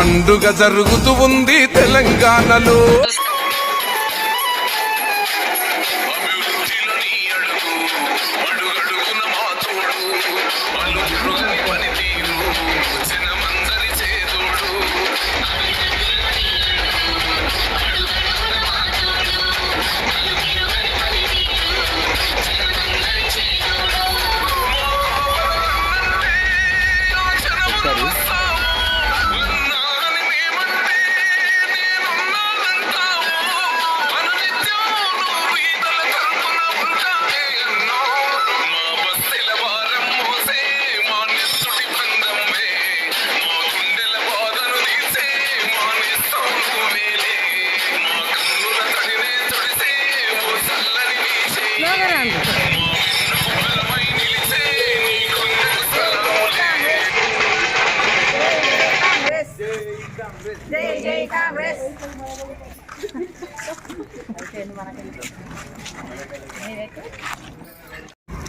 పండుగ జరుగుతూ ఉంది తెలంగాణలో.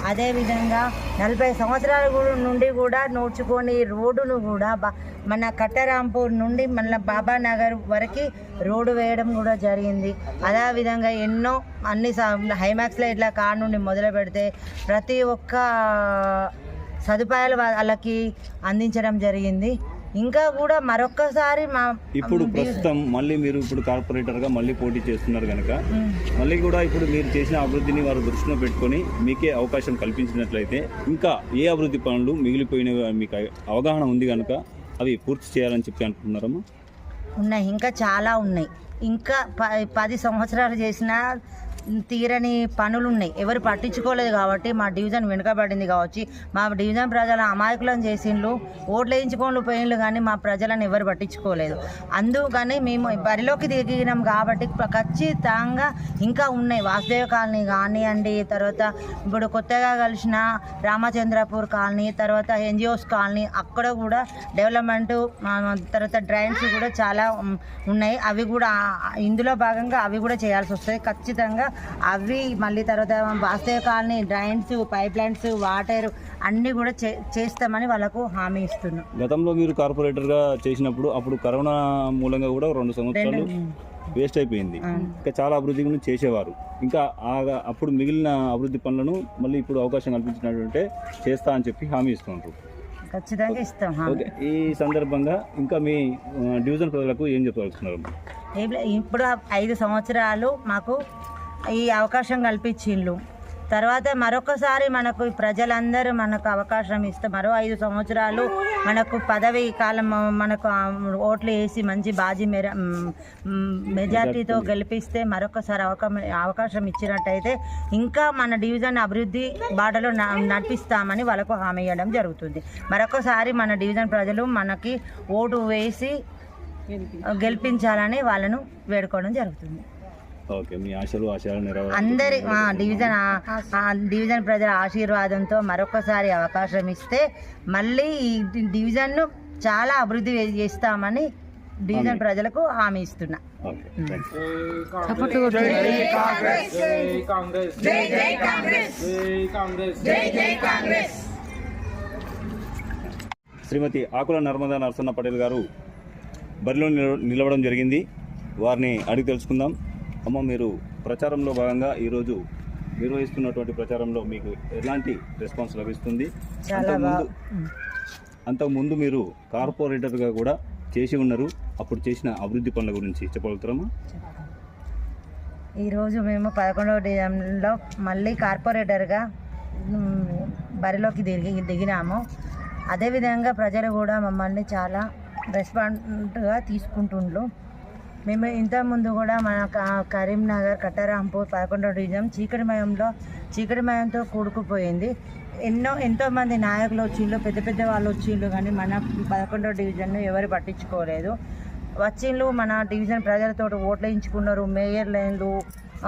అదేవిధంగా నలభై సంవత్సరాల నుండి కూడా నూడ్చుకొని రోడ్డును కూడా మన కట్టరాంపూర్ నుండి మన బాబా నగర్ వరకు రోడ్డు వేయడం కూడా జరిగింది. అదేవిధంగా ఎన్నో అన్ని స- హైమాక్స్లో ఇట్లా కార్ నుండి మొదలు పెడితే ప్రతి ఒక్క సదుపాయాలు వాళ్ళకి అందించడం జరిగింది. ఇంకా కూడా మరొక్కసారి మా ఇప్పుడు ప్రస్తుతం మళ్ళీ మీరు ఇప్పుడు కార్పొరేటర్గా మళ్ళీ పోటీ చేస్తున్నారు కనుక మళ్ళీ కూడా ఇప్పుడు మీరు చేసిన అభివృద్ధిని వారు దృష్టిలో పెట్టుకొని మీకే అవకాశం కల్పించినట్లయితే ఇంకా ఏ అభివృద్ధి పనులు మిగిలిపోయినవి మీకు అవగాహన ఉంది కనుక అవి పూర్తి చేయాలని చెప్పి అనుకుంటున్నారమ్మా? ఉన్నాయి ఇంకా చాలా ఉన్నాయి. ఇంకా ప పది సంవత్సరాలు చేసిన తీరని పనులు ఉన్నాయి ఎవరు పట్టించుకోలేదు కాబట్టి మా డివిజన్ వెనుకబడింది కావచ్చు. మా డివిజన్ ప్రజల అమాయకులను చేసిండ్లు ఓట్లు వేయించుకోండి పోయిండ్రు కానీ మా ప్రజలను ఎవరు పట్టించుకోలేదు. అందుకని మేము బరిలోకి దిగినాం కాబట్టి ఖచ్చితంగా ఇంకా ఉన్నాయి. వాసుదేవ కాలనీ కానివ్వండి తర్వాత ఇప్పుడు కొత్తగా కలిసిన రామచంద్రపూర్ కాలనీ తర్వాత ఎన్జిఓస్ కాలనీ అక్కడ కూడా డెవలప్మెంట్ తర్వాత డ్రైన్స్ కూడా చాలా ఉన్నాయి. అవి కూడా ఇందులో భాగంగా అవి కూడా చేయాల్సి వస్తుంది. ఖచ్చితంగా అవి మళ్ళీ తర్వాత వాస్తవ colony drains pipelines water అన్నీ కూడా చేస్తామని వాళ్ళకు హామీ ఇస్తున్నాం. గతంలో మీరు కార్పొరేటర్గా చేసినప్పుడు అప్పుడు కరోనా మూలంగా కూడా రెండు సంవత్సరాలు వేస్ట్ అయిపోయింది. ఇంకా చాలా అభివృద్ధి గురించి చేసేవారు. ఇంకా అప్పుడు మిగిలిన అభివృద్ధి పనులను మళ్ళీ ఇప్పుడు అవకాశం కల్పించినట్టుంటే చేస్తా అని చెప్పి హామీ ఇస్తున్నారు ఖచ్చితంగా ఇస్తాం ఓకే. ఈ సందర్భంగా ఇంకా మీ డివిజన్ ప్రజలకు ఏం చెప్పదలుచుకున్నారు? ఇప్పుడు ఐదు సంవత్సరాలు మాకు ఈ అవకాశం కల్పించిండ్రు తర్వాత మరొకసారి మనకు ప్రజలందరూ మనకు అవకాశం ఇస్తే మరో ఐదు సంవత్సరాలు మనకు పదవి కాలం మనకు ఓట్లు వేసి మంచి బాజీ మెర మెజార్టీతో గెలిపిస్తే మరొకసారి అవకాశం అవకాశం ఇచ్చినట్టయితే ఇంకా మన డివిజన్ అభివృద్ధి బాటలో న- నడిపిస్తామని వాళ్ళకు హామీ ఇవ్వడం జరుగుతుంది. మరొకసారి మన డివిజన్ ప్రజలు మనకి ఓటు వేసి గెలిపించాలని వాళ్ళను వేడుకోవడం జరుగుతుంది. ఓకే మీ ఆశలు ఆశయాలు నెరవేరు అందరి ఆ, డివిజన్ ఆ, ఆ, డివిజన్ ప్రజల ఆశీర్వాదంతో మరొకసారి అవకాశం ఇస్తే మళ్ళీ ఈ డి- డివిజన్ను చాలా అభివృద్ధి చేస్తామని డివిజన్ ప్రజలకు హామీ ఇస్తున్నా. Okay thank you Shrimati Akula Narmada Narasanna Patel garu బరిలో నిల- నిలవడం జరిగింది. వారిని అడిగి తెలుసుకుందాం. అమ్మ మీరు ప్రచారంలో భాగంగా ఈరోజు నిర్వహిస్తున్నటువంటి ప్రచారంలో మీకు ఎలాంటి రెస్పాన్స్ లభిస్తుంది? అంతకుముందు అంతకుముందు మీరు కార్పొరేటర్గా కూడా చేసి ఉన్నారు. అప్పుడు చేసిన అభివృద్ధి పనుల గురించి చెప్పగలుగుతారమ్మా ఈరోజు మేము పదకొండవ డివిజన్లో మళ్ళీ కార్పొరేటర్గా బరిలోకి దిగి దిగినాము. అదేవిధంగా ప్రజలు కూడా మమ్మల్ని చాలా రెస్పాండ్గా తీసుకుంటుండ్రు. మేము ఇంతకుముందు కూడా మన కరీంనగర్ కట్టరాంపూర్ పదకొండవ డివిజన్ చీకటిమయంలో చీకటిమయంతో కూడుకుపోయింది. ఎన్నో ఎంతోమంది నాయకులు వచ్చిండ్రు పెద్ద పెద్ద వాళ్ళు వచ్చిండ్రు కానీ మన పదకొండవ డివిజన్ను ఎవరు పట్టించుకోలేదు. వచ్చిండ్రు మన డివిజన్ ప్రజలతో ఓట్లు వేయించుకున్నారు మేయర్ లైన్లు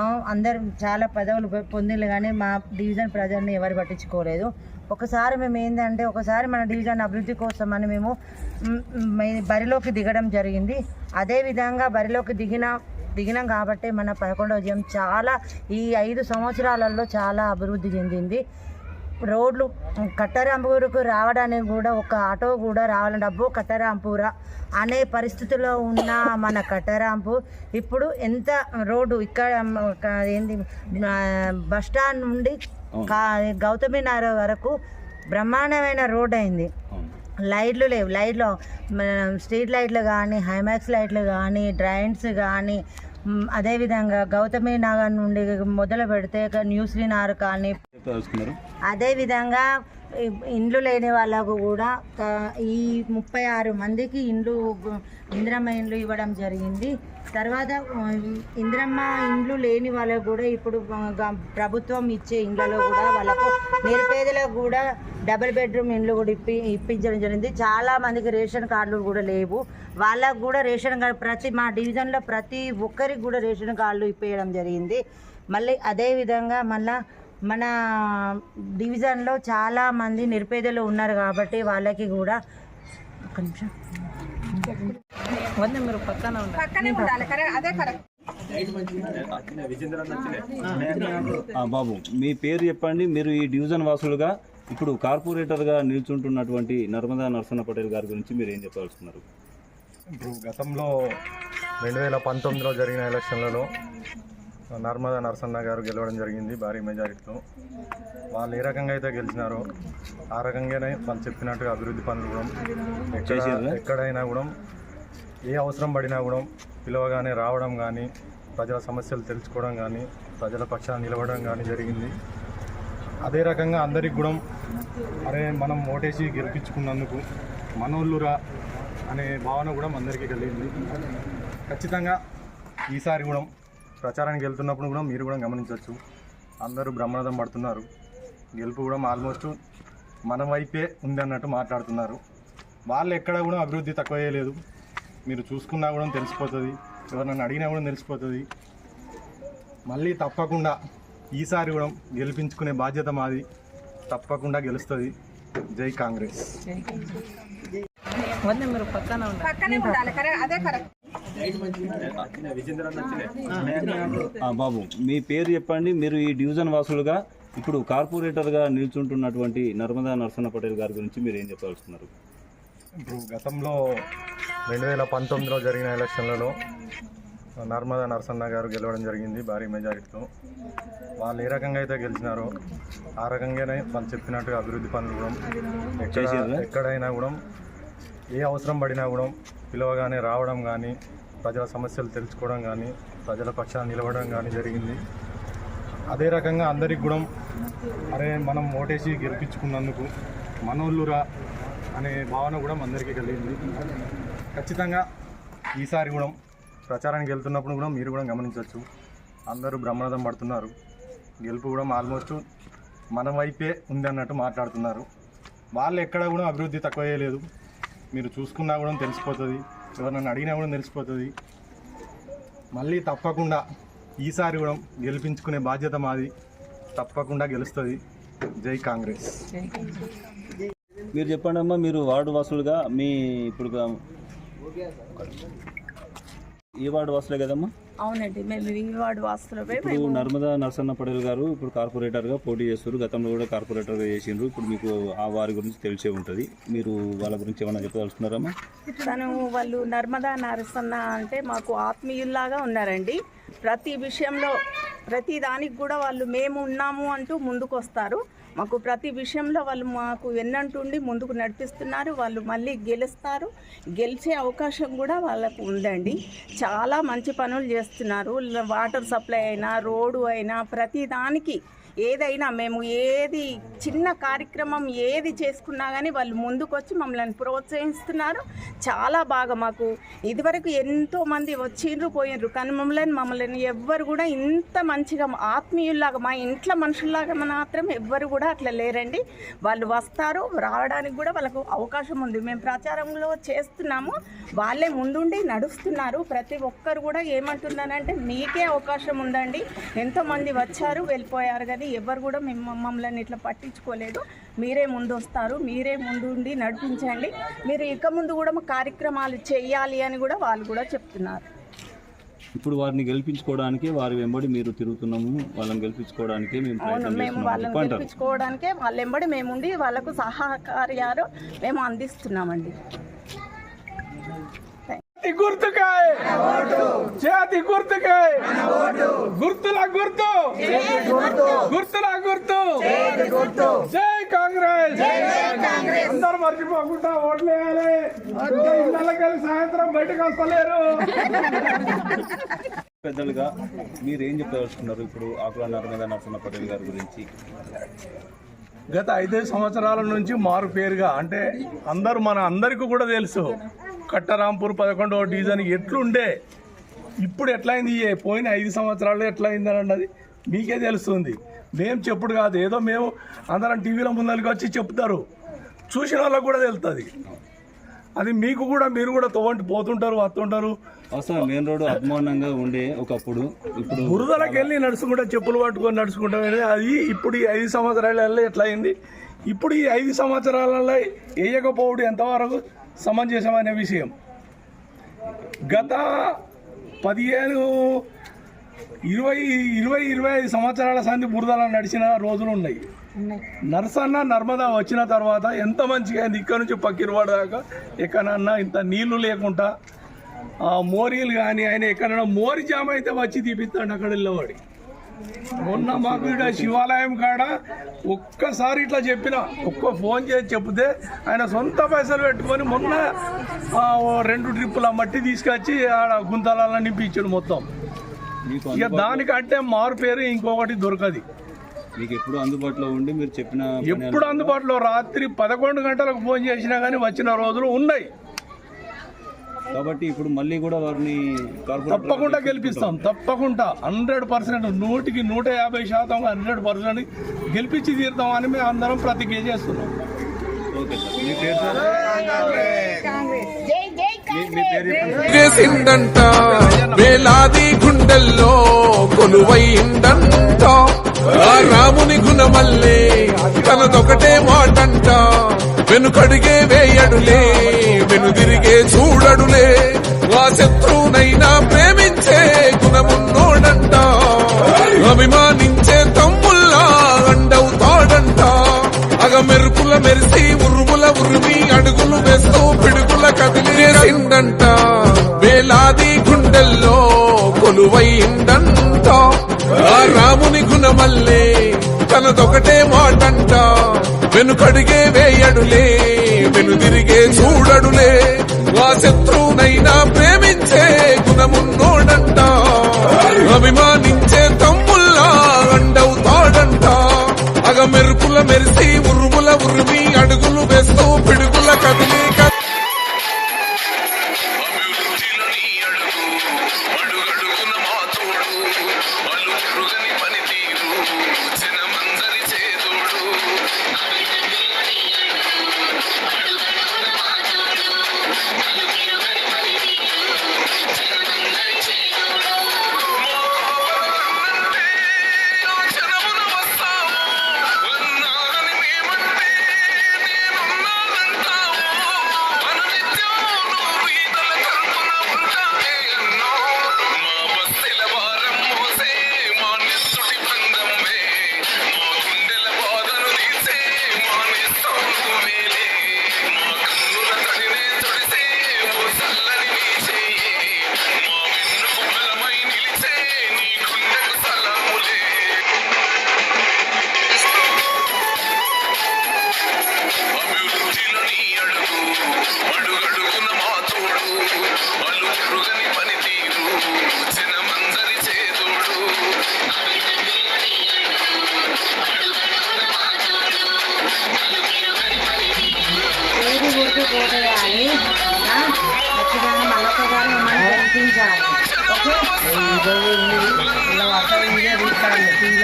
అందరు చాలా పదవులు పొ- పొందిండ్రు కానీ మా డివిజన్ ప్రజల్ని ఎవరు పట్టించుకోలేదు. ఒకసారి మేము ఏంటంటే ఒకసారి మన డివిజన్ అభివృద్ధి కోసం అని మేము బరిలోకి దిగడం జరిగింది. అదే విధంగా బరిలోకి దిగిన దిగినాం కాబట్టి మన పదకొండవ విజయం చాలా ఈ ఐదు సంవత్సరాలలో చాలా అభివృద్ధి చెందింది. రోడ్లు కట్టరాంపూర్కు రావడానికి కూడా ఒక ఆటో కూడా రావాలంటే అబ్బో కట్టరాంపూరా అనే పరిస్థితిలో ఉన్న మన కట్టరాంపూర్ ఇప్పుడు ఎంత రోడ్డు ఇక్కడ ఏంది బస్ స్టాండ్ నుండి గౌతమి నగర్ వరకు బ్రహ్మాండమైన రోడ్ అయింది. లైట్లు లేవు. లైట్లు స్ట్రీట్ లైట్లు కానీ హైమాక్స్ లైట్లు కానీ డ్రైన్స్ కానీ అదేవిధంగా గౌతమి నగర్ నుండి మొదలు పెడితే ఇక న్యూస్లీనార్ కానీ అదేవిధంగా ఇండ్లు లేని వాళ్ళకు కూడా ఈ ముప్పై ఆరు మందికి ఇండ్లు ఇందిరమ్మ ఇండ్లు ఇవ్వడం జరిగింది. తర్వాత ఇంద్రమ్మ ఇండ్లు లేని వాళ్ళకు కూడా ఇప్పుడు ప్రభుత్వం ఇచ్చే ఇండ్లలో కూడా వాళ్ళకు నిరుపేదలకు కూడా డబుల్ బెడ్రూమ్ ఇండ్లు కూడా ఇప్పి ఇప్పించడం జరిగింది. చాలా మందికి రేషన్ కార్డులు కూడా లేవు. వాళ్ళకు కూడా రేషన్ కార్డు ప్రతి మా డివిజన్లో ప్రతి ఒక్కరికి కూడా రేషన్ కార్డులు ఇప్పించడం జరిగింది. మళ్ళీ అదే విధంగా మన డివిజన్లో చాలామంది నిరుపేదలు ఉన్నారు కాబట్టి వాళ్ళకి కూడా ఒక నిమిషం. వంద మీరు పక్కన ఉన్నారు ఆ, బాబు మీ పేరు చెప్పండి. మీరు ఈ డివిజన్ వాసులుగా ఇప్పుడు కార్పొరేటర్గా నిల్చుంటున్నటువంటి నర్మదా నరసన్న పటేల్ గారి గురించి మీరు ఏం చెప్పదలుచుకున్నారు? ఇప్పుడు గతంలో రెండు వేల పంతొమ్మిదిలో జరిగిన ఎలక్షన్లలో నర్మదా నరసన్న గారు గెలవడం జరిగింది భారీ మెజారిటీతో. వాళ్ళు ఏ రకంగా అయితే గెలిచినారో ఆ రకంగానే వాళ్ళు చెప్పినట్టుగా అభివృద్ధి పనులు కూడా ఎక్కడ? ఎక్కడైనా కూడా ఏ అవసరం పడినా కూడా పిలవగానే రావడం కానీ ప్రజల సమస్యలు తెలుసుకోవడం కానీ ప్రజల పక్షాన నిలవడం కానీ జరిగింది. అదే రకంగా అందరికి కూడా అరే మనం ఓటేసి గెలిపించుకున్నందుకు మనోళ్ళురా అనే భావన కూడా అందరికీ కలిగింది. ఖచ్చితంగా ఈసారి కూడా ప్రచారానికి వెళ్తున్నప్పుడు కూడా మీరు కూడా గమనించవచ్చు. అందరూ బ్రహ్మరథం పడుతున్నారు. గెలుపు కూడా ఆల్మోస్ట్ మన వైపే ఉంది అన్నట్టు మాట్లాడుతున్నారు. వాళ్ళు ఎక్కడ కూడా అభివృద్ధి తక్కువ చేయలేదు. మీరు చూసుకున్నా కూడా తెలిసిపోతుంది. ఎవరినన్ను అడిగినా కూడా తెలిసిపోతుంది. మళ్ళీ తప్పకుండా ఈసారి కూడా గెలిపించుకునే బాధ్యత మాది. తప్పకుండా గెలుస్తుంది. జై కాంగ్రెస్. వంద మీరు పక్కన ఉన్నారు ఆ, బాబు మీ పేరు చెప్పండి. మీరు ఈ డివిజన్ వాసులుగా ఇప్పుడు కార్పొరేటర్గా నిల్చుంటున్నటువంటి నర్మదా నరసన్న పటేల్ గారి గురించి మీరు ఏం చెప్పదలుచుకున్నారు? ఇప్పుడు గతంలో రెండు వేల పంతొమ్మిదిలో జరిగిన ఎలక్షన్లలో నర్మదా నరసన్న గారు గెలవడం జరిగింది భారీ మెజారిటీతో. వాళ్ళు ఏ రకంగా అయితే గెలిచినారో ఆ రకంగానే వాళ్ళు చెప్పినట్టుగా అభివృద్ధి పనులు కూడా ఎక్కడ? ఎక్కడైనా కూడా ఏ అవసరం పడినా కూడా పిలవగానే రావడం కానీ ప్రజల సమస్యలు తెలుసుకోవడం కానీ ప్రజల పక్షాన నిలవడం కానీ జరిగింది. అదే రకంగా అందరికి కూడా అరే మనం ఓటేసి గెలిపించుకున్నందుకు మనోళ్ళురా అనే భావన కూడా అందరికీ కలిగింది. ఖచ్చితంగా ఈసారి కూడా ప్రచారానికి వెళ్తున్నప్పుడు కూడా మీరు కూడా గమనించవచ్చు. అందరూ బ్రహ్మరథం పడుతున్నారు. గెలుపు కూడా ఆల్మోస్ట్ మన వైపే ఉంది అన్నట్టు మాట్లాడుతున్నారు. వాళ్ళు ఎక్కడ కూడా అభివృద్ధి తక్కువ చేయలేదు మీరు చూసుకున్నా కూడా తెలిసిపోతుంది ఎవరినన్ను అడిగినా కూడా తెలిసిపోతుంది మళ్ళీ తప్పకుండా ఈసారి కూడా గెలిపించుకునే బాధ్యత మాది. తప్పకుండా గెలుస్తుంది. జై కాంగ్రెస్. మీరు చెప్పండి అమ్మా మీరు వార్డు వాసులుగా మీ ఇప్పుడు ఈ వార్డు వాసులే కదమ్మా? అవునండి మేము ఈ వార్డు వాస్తులపై ఇప్పుడు నర్మదా నరసన్న పటేల్ గారు ఇప్పుడు కార్పొరేటర్గా పోటీ చేస్తారు గతంలో కూడా కార్పొరేటర్గా చేసిండ్రు. ఇప్పుడు మీకు ఆ వారి గురించి తెలిసే ఉంటుంది. మీరు వాళ్ళ గురించి ఏమైనా చెప్పదలుచుకున్నారమ్మా? తను వాళ్ళు నర్మదా నరసన్న అంటే మాకు ఆత్మీయుల్లాగా ఉన్నారండి. ప్రతి విషయంలో ప్రతి దానికి కూడా వాళ్ళు మేము ఉన్నాము అంటూ ముందుకు వస్తారు మాకు ప్రతి విషయంలో వాళ్ళు మాకు వెన్నంటుండి ముందుకు నడిపిస్తున్నారు. వాళ్ళు మళ్ళీ గెలుస్తారు. గెలిచే అవకాశం కూడా వాళ్ళకు ఉందండి. చాలా మంచి పనులు చేస్తున్నారు. వాటర్ సప్లై అయినా రోడ్డు అయినా ప్రతి దానికి ఏదైనా మేము ఏది చిన్న కార్యక్రమం ఏది చేసుకున్నా కానీ వాళ్ళు ముందుకొచ్చి మమ్మల్ని ప్రోత్సహిస్తున్నారు. చాలా బాగా మాకు ఇదివరకు ఎంతోమంది వచ్చిండ్రు పోయినరు కానీ మమ్మల్ని మమ్మల్ని ఎవ్వరు కూడా ఇంత మంచిగా ఆత్మీయుల్లాగా మా ఇంట్లో మనుషుల్లాగా మాత్రం ఎవ్వరు కూడా అట్లా లేరండి. వాళ్ళు వస్తారు రావడానికి కూడా వాళ్ళకు అవకాశం ఉంది. మేము ప్రచారంలో చేస్తున్నాము. వాళ్ళే ముందుండి నడుస్తున్నారు. ప్రతి ఒక్కరు కూడా ఏమంటున్నారంటే మీకే అవకాశం ఉందండి. ఎంతోమంది వచ్చారు వెళ్ళిపోయారు కానీ ఎవరు కూడా మేము మమ్మల్ని ఇట్లా పట్టించుకోలేదు. మీరే ముందు వస్తారు మీరే ముందు ఉండి నడిపించండి. మీరు ఇక ముందు కూడా మా కార్యక్రమాలు చేయాలి అని కూడా వాళ్ళు కూడా చెప్తున్నారు. ఇప్పుడు వారిని గెలిపించుకోవడానికి వారి వెంబడి మీరు తిరుగుతున్నాము. వాళ్ళని గెలిపించుకోవడానికి మేము మేము వాళ్ళని గెలిపించుకోవడానికే వాళ్ళ వెంబడి మేము ఉండి వాళ్ళకు సహకార్యాలు మేము అందిస్తున్నామండి. చేతి గుర్తుకాయ్. చేతి గుర్తుకాయ్. గుర్తుల గుర్తు. గుర్తుల గుర్తు. జై కాంగ్రెస్. అందరు మర్చిపోకుండా ఓట్లు వేయాలి. ఇళ్ళకెళ్ళి సాయంత్రం బయటకు వస్తలేరు. పెద్దలుగా మీరు ఏం చెప్పదలుచుకున్నారు ఇప్పుడు ఆకుల నర్మదా నరసింహ పటేల్ గారి గురించి? గత ఐదు సంవత్సరాల నుంచి మారు పేరుగా అంటే అందరూ మన అందరికీ కూడా తెలుసు. కట్టరాంపూర్ పదకొండవ డివిజన్ ఎట్లుండే? ఇప్పుడు ఎట్లయింది పోయిన ఐదు సంవత్సరాలు ఎట్లయింది అన్నది మీకే తెలుస్తుంది. మేము చెప్పుడు కాదు ఏదో మేము అందరం టీవీలో ముందరికి వచ్చి చెప్తారు. చూసిన వాళ్ళకు కూడా తెలుస్తుంది అది మీకు కూడా మీరు కూడా తోవంటి పోతుంటారు వస్తుంటారు. అసలు మెయిన్ రోడ్ అభిమానంగా ఉండే ఒకప్పుడు ఇప్పుడు బురదలకు వెళ్ళి నడుచుకుంటా చెప్పులు పట్టుకొని నడుచుకుంటా అది ఇప్పుడు ఈ ఐదు సంవత్సరాలలో ఎట్లా అయింది ఇప్పుడు ఈ ఐదు సంవత్సరాలలో వేయకపోవడం ఎంతవరకు? సమంజసమైన విషయం. గత పదిహేను ఇరవై ఇరవై ఇరవై ఐదు సంవత్సరాల సంది బురదలో నడిచిన రోజులు ఉన్నాయి. నరసన్న నర్మదా వచ్చిన తర్వాత ఎంత మంచిగా అయింది? ఇక్కడ నుంచి పక్కిరవాడ దాకా ఎక్కడన్నా ఇంత నీళ్ళు లేకుండా ఆ మోరీలు కానీ ఆయన ఎక్కడన్నా మోరి జామ అయితే వచ్చి తీపిస్తాడు అక్కడ వెళ్ళేవాడి మొన్న మాకు ఇక్కడ శివాలయం కాడ ఒక్కసారి ఇట్లా చెప్పిన ఒక్క ఫోన్ చేసి చెప్తే ఆయన సొంత పైసలు పెట్టుకొని మొన్న రెండు ట్రిప్పుల మట్టి తీసుకొచ్చి ఆడ గుంతలలో నింపించాడు మొత్తం. ఇక దానికంటే మారు పేరు ఇంకొకటి దొరకది. మీకు ఎప్పుడు అందుబాటులో ఉండి మీరు చెప్పిన పని ఎప్పుడు అందుబాటులో? రాత్రి పదకొండు గంటలకు ఫోన్ చేసినా కానీ వచ్చిన రోజులు ఉన్నాయి. కాబట్టి ఇప్పుడు మళ్ళీ కూడా వారిని తప్పకుండా గెలిపిస్తాం తప్పకుండా హండ్రెడ్ పర్సెంట్ నూటికి నూట యాభై శాతం హండ్రెడ్ పర్సెంట్ గెలిపించి తీరుతాం అని మేము అందరం ప్రతిజ్ఞ చేస్తున్నాం. చేసిండంట వేలాది గుండెల్లో కొలువైండంట ఆ రాముని గుణమల్లే తనదొకటే మాటంట వెనుకడిగే వేయడులే వెనుదిరిగే చూడడులే. ఆ శత్రువునైనా ప్రేమించే గుణమున్నోడంట. అభిమానించే తమ్ముల్లా అండవుతాడంట అగ మెరుపుల మెరిసి ఉరుముల ఉరిమి అడుగులు వేస్తూ పిడుగుల కదిలేసిండంట వేలాది గుండెల్లో కొలువైందంట ఆ రాముని గుణమల్లే తనదొకటే మాటంట వెనుకడిగే వేయడులే వెనుదిరిగే చూడడులే ఆ శత్రువునైనా ప్రేమించే గుణమున్నోడంట. అభిమానించే తమ్ముల్లా అండవుతాడంట అగ మెరుపుల మెరిసి ఉరుముల ఉరిమి అడుగులు వేస్తూ పిడుగుల కదిలి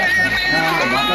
¡Ah,